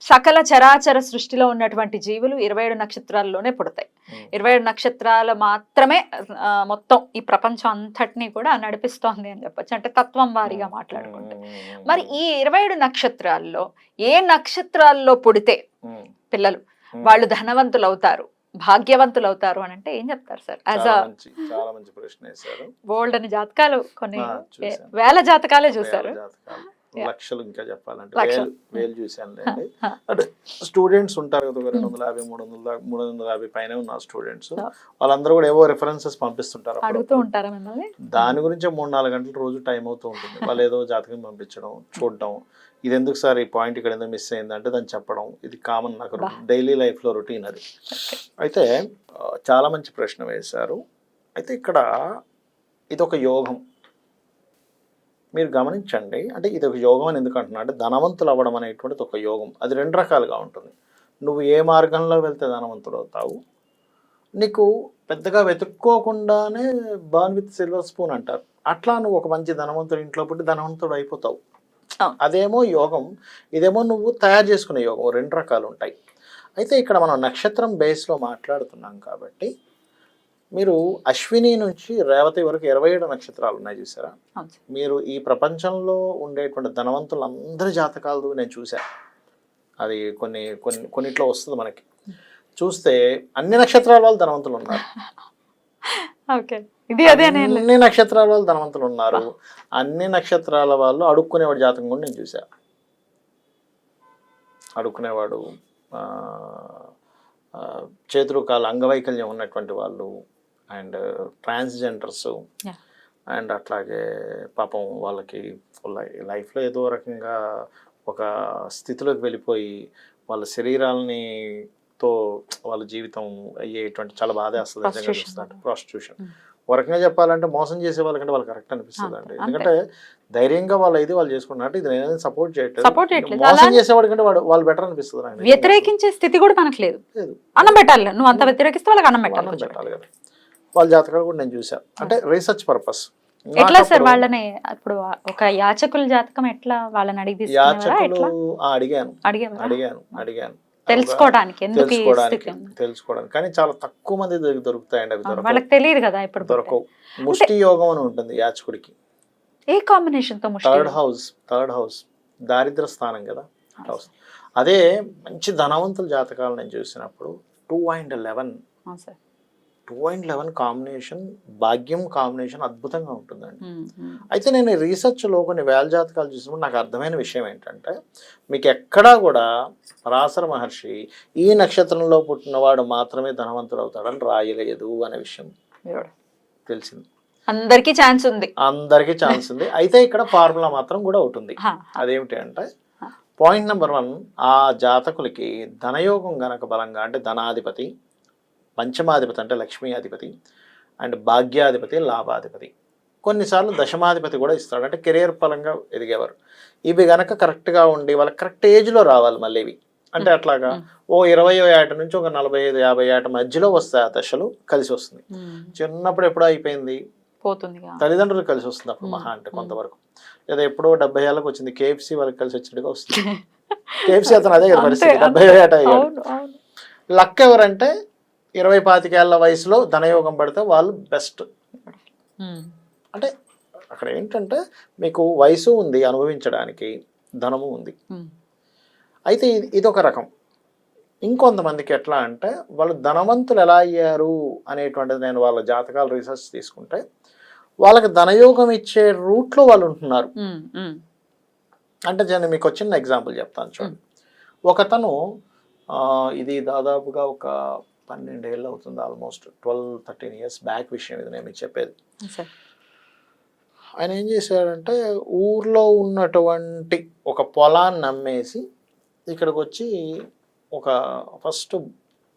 సకల చరాచర సృష్టిలో ఉన్నటువంటి జీవులు ఇరవై ఏడు నక్షత్రాల్లోనే పుడతాయి. ఇరవై ఏడు నక్షత్రాలు మాత్రమే మొత్తం ఈ ప్రపంచం అంతటినీ కూడా నడిపిస్తోంది అని చెప్పొచ్చు. అంటే తత్వం వారీగా మాట్లాడుకుంటే. మరి ఈ ఇరవై ఏడు నక్షత్రాల్లో ఏ నక్షత్రాల్లో పుడితే పిల్లలు వాళ్ళు ధనవంతులు అవుతారు భాగ్యవంతులు అవుతారు అని అంటే ఏం చెప్తారు సార్? యాజ్ చాలా మంచి ప్రశ్న బోల్డ్ అని జాతకాలు కొన్ని. వేల జాతకాలే చూసారు. లక్షలు ఇంకా చెప్పాలంటే. వేలు వేలు చూశాను లేండి. అంటే స్టూడెంట్స్ ఉంటారు కదా రెండు వందల యాభై మూడు వందల మూడు వందల యాభై పైన ఉన్న స్టూడెంట్స్. వాళ్ళందరూ కూడా ఏవో రెఫరెన్సెస్ పంపిస్తుంటారు అడుగుతూ. ఉంటారా దాని గురించే మూడు నాలుగు గంటలు రోజు టైం అవుతూ ఉంటుంది. వాళ్ళు ఏదో జాతకం పంపించడం చూడడం. ఇది ఎందుకు సార్ ఈ పాయింట్ ఇక్కడ ఎందుకు మిస్ అయిందంటే దాన్ని చెప్పడం. ఇది కామన్ నాకు. డైలీ లైఫ్లో రొటీన్ అది. అయితే చాలా మంచి ప్రశ్న వేశారు. అయితే ఇక్కడ ఇది ఒక యోగం. మీరు గమనించండి. అంటే ఇది ఒక యోగం అని ఎందుకు అంటున్నా అంటే ధనవంతులు అవ్వడం అనేటువంటిది ఒక యోగం. అది రెండు రకాలుగా ఉంటుంది. నువ్వు ఏ మార్గంలో వెళ్తే ధనవంతుడు అవుతావు? నీకు పెద్దగా వెతుక్కోకుండానే బర్న్ విత్ సిల్వర్ స్పూన్ అంటారు. అట్లా నువ్వు ఒక మంచి ధనవంతుడు ఇంట్లో పుట్టి ధనవంతుడు అయిపోతావు. అదేమో యోగం. ఇదేమో నువ్వు తయారు చేసుకునే యోగం. రెండు రకాలు ఉంటాయి. అయితే ఇక్కడ మనం నక్షత్రం బేస్లో మాట్లాడుతున్నాం కాబట్టి మీరు అశ్విని నుంచి రేవతి వరకు ఇరవై ఏడు నక్షత్రాలు ఉన్నాయి చూసారా. మీరు ఈ ప్రపంచంలో ఉండేటువంటి ధనవంతులందరి జాతకాలు నేను చూశాను అది కొన్ని కొన్ని కొన్నిట్లో వస్తుంది మనకి. చూస్తే అన్ని నక్షత్రాల వాళ్ళు ధనవంతులు ఉన్నారు అన్ని నక్షత్రాల వాళ్ళు ధనవంతులు ఉన్నారు అన్ని నక్షత్రాల వాళ్ళు అడుక్కునేవాడు జాతకం కూడా నేను చూసా అడుక్కునేవాడు చేతులు కాలు అంగవైకల్యం ఉన్నటువంటి వాళ్ళు అండ్ ట్రాన్స్జెండర్స్. అండ్ అట్లాగే పాపం వాళ్ళకి లైఫ్లో ఏదో రకంగా ఒక స్థితిలోకి వెళ్ళిపోయి వాళ్ళ శరీరాలని తో వాళ్ళ జీవితం అయ్యేటువంటి చాలా బాధ వేస్తుంది Prostitution. ప్రాస్టిట్యూషన్. ఒక రకంగా చెప్పాలంటే మోసం చేసే వాళ్ళకంటే వాళ్ళు కరెక్ట్ అనిపిస్తుంది అండి ఎందుకంటే ధైర్యంగా వాళ్ళు ఇది వాళ్ళు చేసుకున్నట్టు ఇది నేను సపోర్ట్ చేయట్లేదు. మోసం చేసేవాడి కంటే వాడు వాళ్ళు బెటర్ అనిపిస్తుంది. వ్యతిరేకించే స్థితి కూడా మనకు లేదు. అన్నం పెట్టాలి నువ్వు అంత వ్యతిరేకిస్తే వాళ్ళకి అన్నం పెట్టాలి. పెట్టాలి కదా వాళ్ళ జాతకాలు కూడా నేను చూసాను అంటే రీసెర్చ్ పర్పస్ ఎట్లా సార్ వాళ్ళని ఇప్పుడు ఒక యాచకుల జాతకం ఎట్లా వాళ్ళని అడిగి యాచకులు అడిగాను. అడిగాను అడిగాను. తెలుసుకోవడానికి తెలుసుకోవడానికి కానీ చాలా తక్కువ మంది దొరికి- దొరుకుతాయండి అవి వాళ్ళకి తెలియదు కదా ఇప్పుడు దొరకవు. ముష్టి యోగం అని ఉంటుంది యాచకుడికి. ఏ కాంబినేషన్తో థర్డ్ హౌస్ థర్డ్ హౌస్ దారిద్ర స్థానం కదా. హౌస్ అదే మంచి ధనవంతుల జాతకాలు నేను చూసినప్పుడు two and eleven. Two and eleven combination భాగ్యం కాంబినేషన్ అద్భుతంగా ఉంటుందండి. అయితే నేను రీసెర్చ్లో కొన్ని వేల జాతకాలు చూసినప్పుడు నాకు అర్థమైన విషయం ఏంటంటే మీకు ఎక్కడా కూడా పరాశర మహర్షి ఈ నక్షత్రంలో పుట్టినవాడు మాత్రమే ధనవంతుడు అవుతాడని రాయలేదు అనే విషయం. తెలిసింది అందరికీ ఛాన్స్ ఉంది అందరికీ ఛాన్స్ ఉంది అయితే ఇక్కడ ఫార్ములా మాత్రం కూడా హా. అదేమిటి అంటే పాయింట్ నెంబర్ వన్ ఆ జాతకులకి ధనయోగం గనక బలంగా అంటే ధనాధిపతి పంచమాధిపతి అంటే లక్ష్మీ అధిపతి అండ్ భాగ్యాధిపతి లాభాధిపతి. కొన్నిసార్లు దశమాధిపతి కూడా ఇస్తాడు. అంటే కెరియర్ పరంగా ఎదిగేవారు. ఇవి గనక కరెక్ట్గా ఉండి వాళ్ళకి కరెక్ట్ ఏజ్లో రావాలి మళ్ళీ ఇవి. అంటే అట్లాగా ఓ ఇరవయో ఏట నుంచి ఒక నలభై ఐదు యాభై ఏట మధ్యలో వస్తాయి ఆ దశలు కలిసి వస్తుంది. చిన్నప్పుడు ఎప్పుడో అయిపోయింది. పోతుంది. తల్లిదండ్రులు కలిసి వస్తుంది అప్పుడు. మహా అంటే కొంతవరకు. లేదా ఎప్పుడో డెబ్బై ఏళ్ళకి వచ్చింది కేఎఫ్సి వాళ్ళకి కలిసి వచ్చినట్టుగా వస్తుంది. కేఎఫ్సి అతను అదే కదా పరిస్థితి. డెబ్బై ఏట లక్ ఎవరంటే ఇరవై పాతికేళ్ళ వయసులో ధనయోగం పడితే వాళ్ళు బెస్ట్. అంటే అక్కడ ఏంటంటే మీకు వయసు ఉంది అనుభవించడానికి ధనము ఉంది. అయితే ఇది ఇదొక రకం. ఇంకొంతమందికి ఎట్లా అంటే వాళ్ళు ధనవంతులు ఎలా అయ్యారు అనేటువంటిది నేను వాళ్ళ జాతకాల రీసెర్చ్ తీసుకుంటే వాళ్ళకి ధనయోగం ఇచ్చే రూట్లో వాళ్ళు ఉంటున్నారు. అంటే నేను మీకు ఒక చిన్న ఎగ్జాంపుల్ చెప్తాను చూడండి. ఒకతను ఇది దాదాపుగా ఒక పన్నెండేళ్ళు అవుతుంది almost twelve thirteen years back విషయం ఇది నేను మీకు చెప్పేది. సార్. ఆయన ఏం చేశాడంటే ఊర్లో ఉన్నటువంటి ఒక పొలాన్ని అమ్మేసి ఇక్కడికి వచ్చి ఒక ఫస్ట్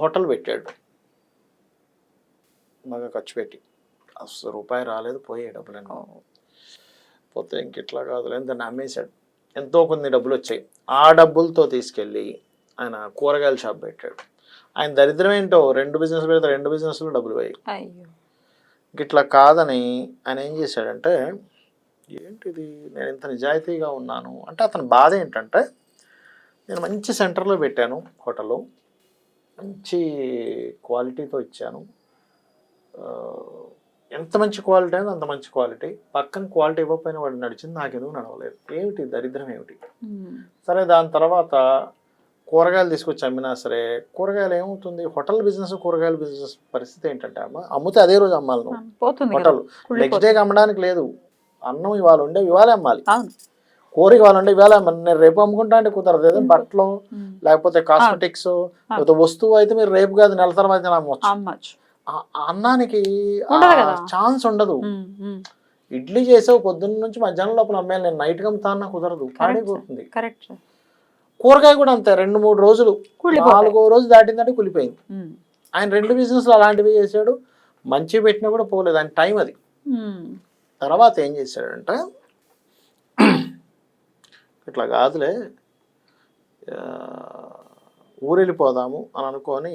హోటల్ పెట్టాడు. బాగా ఖర్చు పెట్టి. అసలు రూపాయి రాలేదు పోయే డబ్బులని పోతే ఇంక ఇట్లా కాదు దాన్ని అమ్మేశాడు ఎంతో కొన్ని డబ్బులు వచ్చాయి. ఆ డబ్బులతో తీసుకెళ్ళి ఆయన కూరగాయల షాప్ పెట్టాడు. ఆయన దరిద్రం ఏంటో రెండు బిజినెస్ పెడితే రెండు బిజినెస్లో డబ్బులు అయ్యో. ఇట్లా కాదని ఆయన ఏం చేశాడంటే ఏంటిది? నేను ఇంత నిజాయితీగా ఉన్నాను. అంటే అతని బాధ ఏంటంటే నేను మంచి సెంటర్లో పెట్టాను హోటల్ మంచి క్వాలిటీతో ఇచ్చాను. ఎంత మంచి క్వాలిటీ అయినా అంత మంచి క్వాలిటీ. పక్కన క్వాలిటీ ఇవ్వకపోయినా వాడు నడిచింది నాకెందుకు నడవలేదు. ఏమిటి? దరిద్రం ఏమిటి. సరే దాని తర్వాత కూరగాయలు తీసుకొచ్చి అమ్మినా సరే కూరగాయలు ఏమవుతుంది హోటల్ బిజినెస్ కూరగాయల బిజినెస్ పరిస్థితి ఏంటంటే అమ్మ అమ్మితే అదే రోజు అమ్మాలి నువ్వు. హోటల్. నెక్స్ట్ డేకి అమ్మడానికి లేదు. అన్నం ఇవాళ ఉండే ఇవాళ అమ్మాలి. కూర ఇవాళ ఉండే ఇవాళ. నేను రేపు అమ్ముకుంటా అంటే కుదరదు. ఏదో బట్టలు. లేకపోతే కాస్మెటిక్స్ లేకపోతే వస్తువు అయితే మీరు రేపు కాదు నెల తర్వాత అమ్మవచ్చు అన్నానికి. ఛాన్స్ ఉండదు. ఇడ్లీ చేసావు పొద్దున్న నుంచి మధ్యాహ్నం లోపల అమ్మాయి నేను నైట్ అమ్ముతాను కుదరదు. పాడైపోతుంది. కరెక్ట్ కూరగాయ కూడా అంతే రెండు మూడు రోజులు. నాలుగో రోజు దాటిందంటే కులిపోయింది. ఆయన రెండు బిజినెస్లు అలాంటివి చేశాడు మంచి పెట్టినా కూడా పోలేదు ఆయన టైం అది. తర్వాత ఏం చేశాడంటే ఇట్లా కాదులే ఆ, ఊరు వెళ్ళిపోదాము అని అనుకొని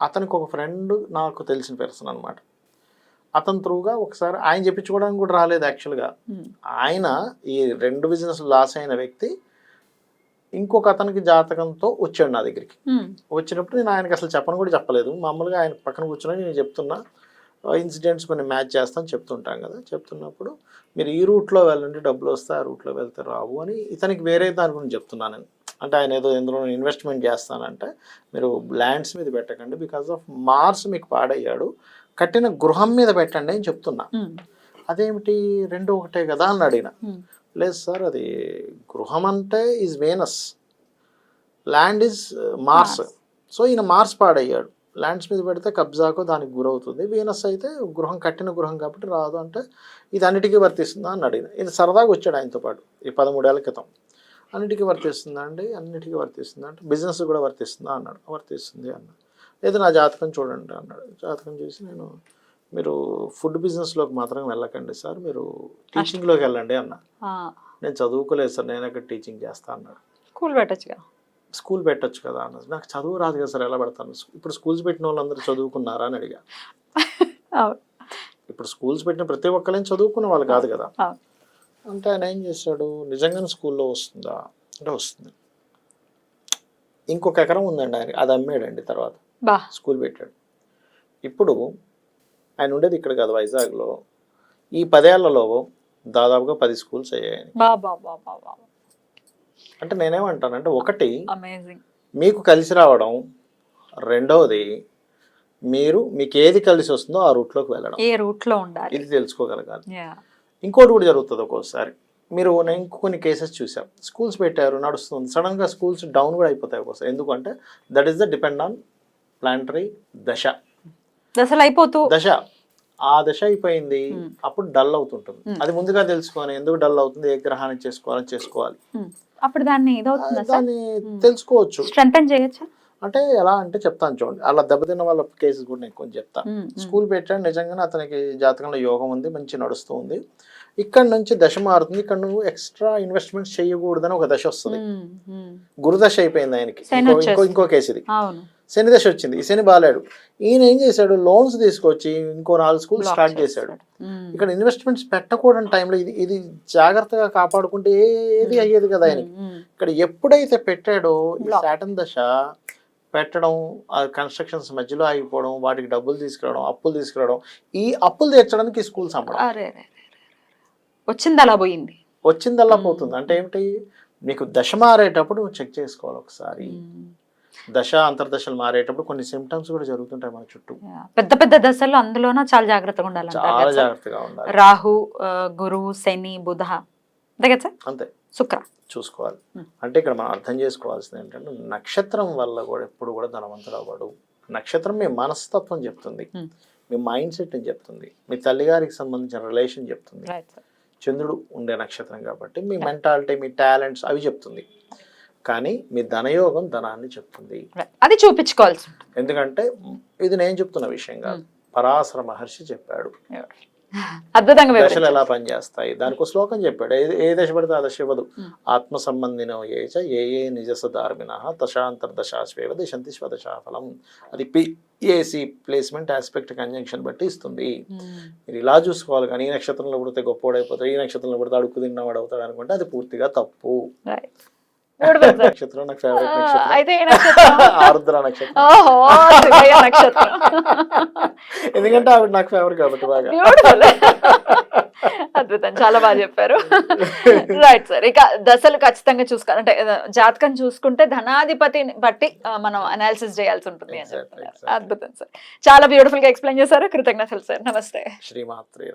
అతనికి ఒక ఫ్రెండ్ నాకు తెలిసిన పర్సన్ అనమాట అతని త్రూగా ఒకసారి ఆయన చెప్పించుకోవడానికి కూడా రాలేదు యాక్చువల్గా. ఆయన ఈ రెండు బిజినెస్ లాస్ అయిన వ్యక్తి ఇంకొక అతనికి జాతకంతో వచ్చాడు నా దగ్గరికి. వచ్చినప్పుడు నేను ఆయనకి అసలు చెప్పను కూడా చెప్పలేదు. మామూలుగా ఆయన పక్కన కూర్చొని నేను చెప్తున్నా ఇన్సిడెంట్స్ కొన్ని మ్యాచ్ చేస్తాను చెప్తుంటాం కదా. చెప్తున్నప్పుడు మీరు ఈ రూట్లో వెళ్ళండి డబ్బులు వస్తే ఆ రూట్లో వెళ్తే రావు అని ఇతనికి వేరే దాని గురించి చెప్తున్నాను నేను. అంటే ఆయన ఏదో ఎందులో ఇన్వెస్ట్మెంట్ చేస్తానంటే మీరు ల్యాండ్స్ మీద పెట్టకండి బికాస్ ఆఫ్ మార్స్ మీకు పాడయ్యాడు కట్టిన గృహం మీద పెట్టండి అని చెప్తున్నా. అదేమిటి? రెండు ఒకటే కదా అని అడిగిన. లేదు సార్ అది గృహం అంటే is Venus. Land is Mars. Mars. So ఈయన మార్స్ పాడయ్యాడు. ల్యాండ్స్ మీద పెడితే కబ్జాకు దానికి గురవుతుంది. వీనస్ అయితే గృహం కట్టిన గృహం కాబట్టి రాదు అంటే ఇది అన్నిటికీ వర్తిస్తుందా అని అడిగిన. ఇది సరదాగా వచ్చాడు ఆయనతో పాటు ఈ పదమూడేళ్ళ క్రితం. అన్నిటికీ వర్తిస్తుందా అండి? అన్నిటికీ వర్తిస్తుందా అంటే బిజినెస్ కూడా వర్తిస్తుందా అన్నాడు. వర్తిస్తుంది అన్నాడు. లేదు నా జాతకం చూడండి అన్నాడు. జాతకం చూసి నేను మీరు ఫుడ్ బిజినెస్లోకి మాత్రం వెళ్ళకండి సార్ మీరు టీచింగ్లోకి వెళ్ళండి అన్నా. నేను చదువుకోలేదు సార్ నేను అక్కడ టీచింగ్ చేస్తా అన్నాడు. కూల్ పెట్టచ్చుగా స్కూల్ పెట్టొచ్చు కదా అన్నది నాకు చదువు రాదు కదా సార్ ఎలా పెడతాను? ఇప్పుడు స్కూల్స్ పెట్టిన వాళ్ళందరూ చదువుకున్నారా అని అడిగా. ఇప్పుడు స్కూల్స్ పెట్టిన ప్రతి ఒక్కరిని చదువుకున్న వాళ్ళు కాదు కదా. అంటే ఆయన ఏం చేశాడు? నిజంగానే స్కూల్లో వస్తుందా? అంటే వస్తుంది. ఇంకొక ఎకరం ఉందండి ఆయన అది అమ్మాడండి తర్వాత. స్కూల్ పెట్టాడు. ఇప్పుడు ఆయన ఉండేది ఇక్కడ కాదు వైజాగ్లో. ఈ పదేళ్ళలో దాదాపుగా పది స్కూల్స్ అయ్యాయి అంటే నేనేమంటానంటే ఒకటి మీకు కలిసి రావడం రెండవది మీరు మీకు ఏది కలిసి వస్తుందో ఆ రూట్లోకి వెళ్ళడం. ఏ రూట్లో ఉండాలి. ఇది తెలుసుకోగలగాలి. ఇంకోటి కూడా జరుగుతుంది ఒక్కోసారి. మీరు నేను కొన్ని కేసెస్ చూసాం స్కూల్స్ పెట్టారు నడుస్తుంది. సడన్గా స్కూల్స్ డౌన్ కూడా అయిపోతాయి ఒక్కోసారి. ఎందుకంటే that is the depend on planetary దశ. దశలు అయిపోతూ దశ. ఆ దశ అయిపోయింది. అప్పుడు డల్ అవుతుంటుంది. అది ముందుగా తెలుసుకొని ఎందుకు డల్ అవుతుంది? ఏ గ్రహాన్ని చేసుకోవాలని చేసుకోవాలి. అప్పుడు దాన్ని దాన్ని తెలుసుకోవచ్చు. స్ట్రెంగ్ చేయొచ్చా? అంటే ఎలా అంటే చెప్తాను చూడండి. అలా దెబ్బతిన్న వాళ్ళ కేసెస్ కూడా నేను కొంచెం చెప్తాను. స్కూల్ పెట్టాడు. నిజంగానే అతనికి జాతకంలో యోగం ఉంది. మంచి నడుస్తూ ఉంది. ఇక్కడ నుంచి దశ మారుతుంది. ఇక్కడ నువ్వు ఎక్స్ట్రా ఇన్వెస్ట్మెంట్ చేయకూడదని ఒక దశ వస్తుంది. గురుదశ అయిపోయింది ఆయనకి. ఇంకో ఇంకో కేసు ఇది. శని దశ వచ్చింది ఈ శని బాలేడు ఈయన ఏం చేశాడు లోన్స్ తీసుకొచ్చి ఇంకో నాలుగు స్కూల్ స్టార్ట్ చేశాడు ఉమ్. ఇక్కడ ఇన్వెస్ట్మెంట్స్ పెట్టకూడని టైంలో ఇది ఇది జాగ్రత్తగా కాపాడుకుంటే ఏది అయ్యేది కదా ఆయనకి ఉమ్, ఉమ్. ఇక్కడ ఎప్పుడైతే పెట్టాడో ఈ. శాటన్ దశ పెట్టడం ఆ కన్స్ట్రక్షన్స్ మధ్యలో ఆగిపోవడం వాటికి డబ్బులు తీసుకురావడం అప్పులు తీసుకురావడం ఈ అప్పులు తీర్చడానికి స్కూల్స్ అమ్మడం అరే అరే, అరే, అరే. వచ్చింది అలా పోయింది వచ్చిందల్లా Hmm. పోతుంది అంటే ఏమిటి మీకు దశ మారేటప్పుడు చెక్ చేసుకోవాలి ఒకసారి. దశ అంతర్దశలు మారేటప్పుడు కొన్ని సిమ్టమ్స్ కూడా జరుగుతుంటాయి మన చుట్టూ. పెద్ద పెద్ద దశల్లో అందులోన చాలా జాగ్రత్తగా ఉండాలంటారు చాలా? జాగ్రత్తగా ఉండాలి. రాహు గురువు శని బుధ అంతే కదా అంతే. శుక్ర. చూసుకోవాలి. అంటే ఇక్కడ మనం అర్థం చేసుకోవాల్సింది ఏంటంటే నక్షత్రం వల్ల కూడా ఎప్పుడు కూడా ధనవంతుడు అవ్వడు నక్షత్రం మీ మనస్తత్వం చెప్తుంది. మీ మైండ్ సెట్ని చెప్తుంది. మీ తల్లిగారికి సంబంధించిన రిలేషన్ చెప్తుంది. చంద్రుడు ఉండే నక్షత్రం కాబట్టి మీ మెంటాలిటీ మీ టాలెంట్స్ అవి చెప్తుంది. కానీ మీ ధనయోగం ధనాన్ని చెప్తుంది. అది చూపించుకోవాల్సి ఎందుకంటే ఇది నేను చెప్తున్న విషయం కాదు. పరాశర మహర్షి చెప్పాడు. అద్భుతంగా దశలు ఎలా పనిచేస్తాయి? దానికి ఒక శ్లోకం చెప్పాడు. ఏ- దశ పడితే ఆ దశ ఇవ్వదు. Hmm. ఆత్మ సంబంధినో ఏచ ఏ ఏ నిజస ధార్మిన దశాంతర్దశాశ్వేవ దిశంతి స్వదశాఫలం. అది P AC placement aspect conjunction బట్టి ఇస్తుంది. మీరు ఇలా చూసుకోవాలి కానీ ఈ నక్షత్రంలో పుడితే గొప్పోడైపోతాడు ఈ నక్షత్రంలో పుడితే అడుక్కు తిన్నవాడు అవుతాడు అనుకుంటే అది పూర్తిగా తప్పు. నక్షత్రం నాకు ఫేవరెట్ నక్షత్రం అయితే ఏ నక్షత్రం ఆరుద్ర నక్షత్రం ఓహో శివయ్య నక్షత్రం ఎందుకంటే ఆవిడ నాకు కాబట్టి బాగా అద్భుతం చాలా బాగా చెప్పారు రైట్ సార్ ఇక దశలు ఖచ్చితంగా చూసుకోవాలి అంటే జాతకం చూసుకుంటే ధనాధిపతిని బట్టి మనం అనాలిసిస్ చేయాల్సి ఉంటుంది అని చెప్తున్నారు. అద్భుతం సార్ చాలా బ్యూటిఫుల్గా ఎక్స్ప్లెయిన్ చేశారు. కృతజ్ఞతలు సార్ నమస్తే శ్రీమాత్రే